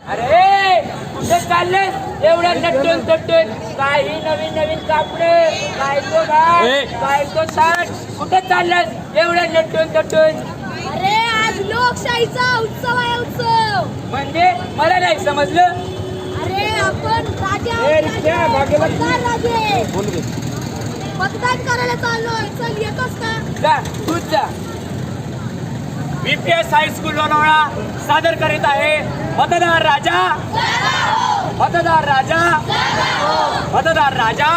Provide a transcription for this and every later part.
अरे कुठे चाललेस? एवढ्या नटून तटून. काही नवीन नवीन कापडे काय तो घाट. काय तो साठ. कुठे चाललेस? एवढ्या नटून तटून. अरे आज लोकशाहीचा उत्सव आहे उत्सव. म्हणजे मला नाही समजलं. अरे आपण राजे ए, रिक्षा. मतदार. मतदान करायला चाललोय. चल येतोस का? जा तूच जा. बीपीएस हायस्कूल लोणावळा सादर करीत आहे. मतदार राजा. मतदार राजा. मतदार राजा.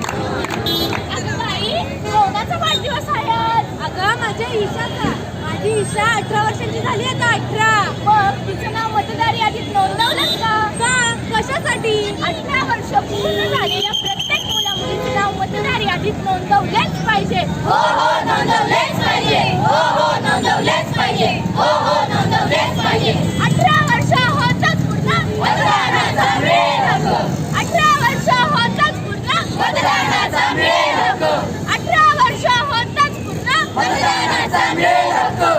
अगं बाई कोणाचा वाढदिवस आहे आज अगं माझ्या ईशाचा माझी ईशा अठरा वर्षांची झाली आता अठरा मग तिचं नाव मतदार यादीत नोंदवलंच का का कशासाठी अठरा वर्ष पूर्ण झालेल्या प्रत्येक मुला मुलीचं नाव मतदार यादीत नोंदवलेच पाहिजे. हो हो नोंदवलेच पाहिजे. हो हो नोंदवलेच पाहिजे. हो हो नोंदवलेच पाहिजे अठरा वर्ष होतच पूर्ण मतदानाचा वेळ नको अठरा वर्ष होतच पूर्ण मतदानाचा वेळ नको अठरा वर्ष होतच पूर्ण मतदानाचा वेळ नको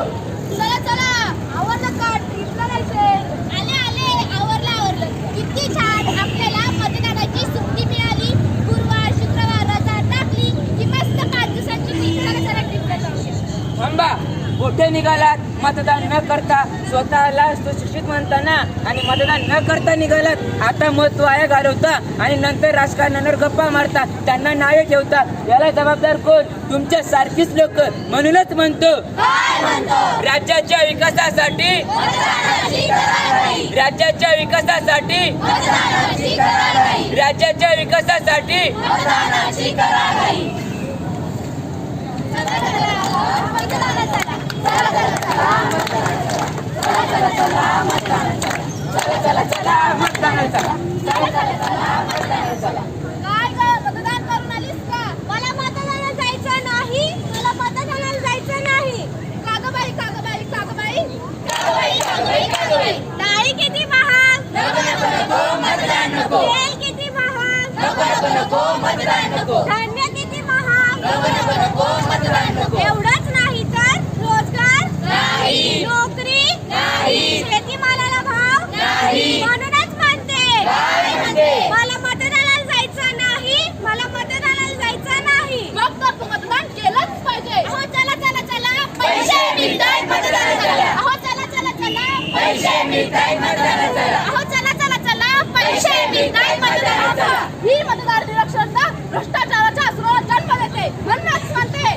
चला चला आवरलं का ट्रिपला जायचंय आले आले आवरलं आवरलं किती छान आपल्याला मतदानाची सुट्टी मिळाली गुरुवार शुक्रवार रजा टाकली की मस्त पाच दिवसांची ट्रिप चला चला ट्रिपला जाऊया थांबा कुठे निघालात मतदान न करता स्वतःला सुशिक्षित म्हणताना आणि मतदान न करता निघालात. आता मत वाया घालवता आणि नंतर राजकारणावर गप्पा मारता. त्यांना नावे ठेवता. याला जबाबदार कोण? तुमच्या सारखीच लोक. म्हणूनच म्हणतो राज्याच्या विकासासाठी राज्याच्या विकासासाठी राज्याच्या विकासासाठी मतदानाचा काय ग? मतदान करून आलीस का? मला जायचं नाही. मला मतदानाला जायचं नाही कागबाई कागबाई कागबाई कागबाई कागबाई कागबाई डाळी किती महाग तेल किती महाग धान्य किती महाग एवढंच नाही तर रोजगार नोकरी शेतीमालाला भाव म्हणूनच म्हणते मला मतदानाला जायचं नाही मला मतदानाला जायचं नाही मग तर तू मतदान केलंच पाहिजे अहो चला चला चला पैसे मिळतात मतदानाला अहो चला चला चला पैसे मिळतात मतदानाला अहो चला चला चला. पैसे मिळतात मतदानाला ही मतदार निरक्षरता भ्रष्टाचाराच्या स्रोत जन्म देते. म्हणूनच म्हणते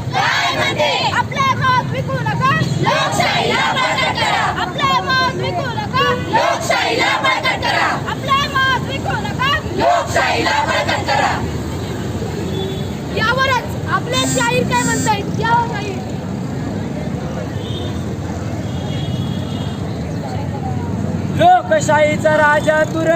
आपले मत विकू नका. लोकशाहीला बळकट करा. आपले मत विकू नका. लोकशाहीला बळकट करा. आपले मत विकू नका. लोकशाहीला बळकट करा. यावरच आपले शाहीर काय म्हणतायत? यावर नाही लोकशाहीचा राजा तुर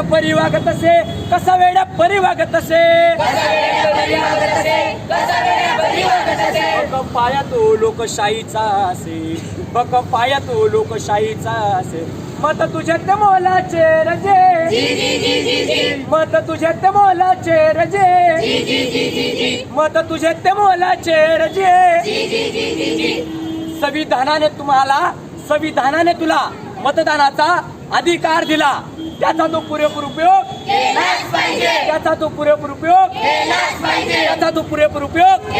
वेड्या परी वागत असे कसा वेड्या परी वागत असे पाया तो लोकशाहीचा असे बघ पाया तो लोकशाहीचा असे. मत तुझ्यात मोलाचे रजे. मत तुझ्यात मोलाचे रजे. मत तुझ्यात मोलाचे रजे. संविधानाने तुम्हाला संविधानाने तुला मतदानाचा अधिकार दिला. त्याचा तो पुरेपूर उपयोग त्याचा तो पुरेपूर उपयोग त्याचा तो पुरेपूर उपयोग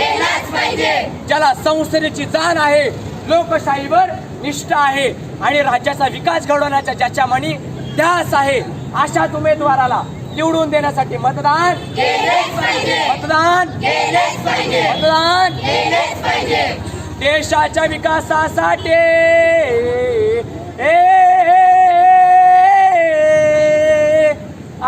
ज्याला संसदेची जाण आहे लोकशाहीवर निष्ठा आहे आणि राज्याचा विकास घडवण्याच्या ज्याच्या मनी ध्यास आहे अशाच उमेदवाराला निवडून देण्यासाठी मतदान मतदान मतदान देशाच्या विकासासाठी.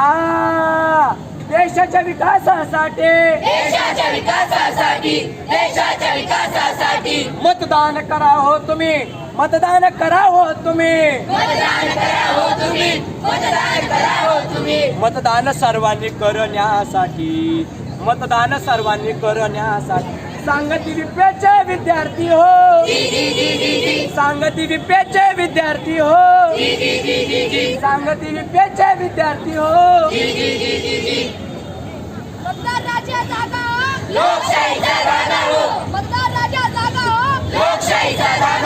आ देशाच्या विकासासाठी. देशाच्या विकासासाठी देशाच्या विकासासाठी. मतदान करा हो तुम्ही. मतदान करा हो तुम्ही. मतदान करा हो तुम्ही. मतदान करा हो तुम्ही. मतदान सर्वांनी करण्यासाठी. मतदान सर्वांनी करण्यासाठी. सांगती विप्याचे विद्यार्थी हो. सांगती विप्याचे विद्यार्थी हो. सांगती विप्याचे विद्यार्थी हो. मतदार राजा जागा हो. लोकशाहीचा जागा हो. मतदार राजा जागा हो. लोकशाहीचा जागा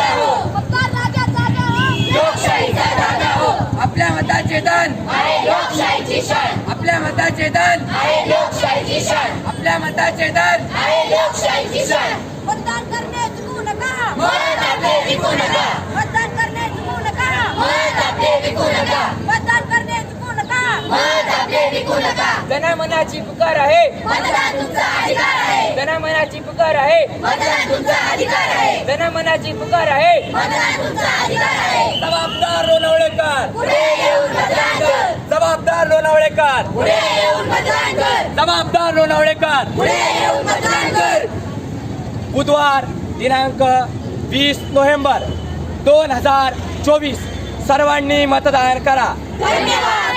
आपल्या मताचे दान आहे लोकशाहीची शान आपल्या मताचे दान आहे लोकशाहीची शान मतदान करणे चुकू नका. मत आपले विकू नका. मतदान करणे चुकू नका. मत आपले विकू नका. मतदान करणे चुकू नका. मत आपले विकू नका. जनामनाची पुकार आहे. मतदान तुमचा आहे. पुकार आहे. जनामनाची पुकार आहे. जबाबदार लोणावळेकर. जबाबदार लोणावळेकर. जबाबदार लोणावळेकर. बुधवार दिनांक वीस नोव्हेंबर दोन हजार चोवीस. सर्वांनी मतदान करा. धन्यवाद.